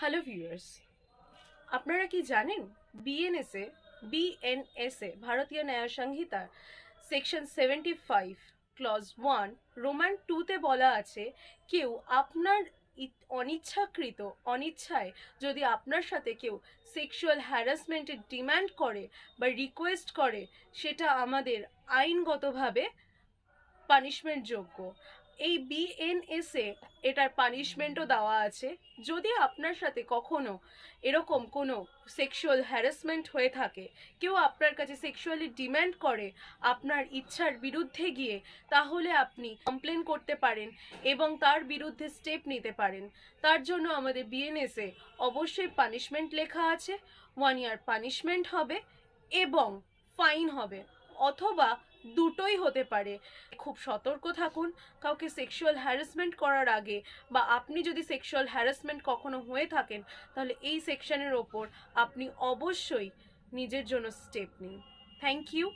Hello viewers আপনারা কি জানেন বিএনএসএ বিএনএসএ ভারতীয় ন্যায় সংহিতার section seventy five clause one roman টুতে বলা আছে, কেউ আপনার অনিচ্ছাকৃত, অনিচ্ছায় যদি আপনার সাথে কেউ সেক্সুয়াল হ্যারাসমেন্টের ডিমান্ড করে বা রিকোয়েস্ট করে, সেটা আমাদের আইনগতভাবে পানিশমেন্ট যোগ্য। এই বিএনএসে এটার পানিশমেন্টও দেওয়া আছে। যদি আপনার সাথে কখনো এরকম কোনো সেক্সুয়াল হ্যারাসমেন্ট হয়ে থাকে, কেউ আপনার কাছে সেক্সুয়ালি ডিম্যান্ড করে আপনার ইচ্ছার বিরুদ্ধে গিয়ে, তাহলে আপনি কমপ্লেন করতে পারেন এবং তার বিরুদ্ধে স্টেপ নিতে পারেন। তার জন্য আমাদের বিএনএসে অবশ্যই পানিশমেন্ট লেখা আছে। ওয়ান ইয়ার পানিশমেন্ট হবে এবং ফাইন হবে। অথবা দুটোই হতে পারে। খুব সতর্ক থাকুন, কাউকে সেক্সুয়াল হ্যারাসমেন্ট করার আগে বা আপনি যদি সেক্সুয়াল হ্যারাসমেন্ট কখনো হয়ে থাকেন, তাহলে এই সেকশনের ওপর আপনি অবশ্যই নিজের জন্য স্টেপ নিন। Thank you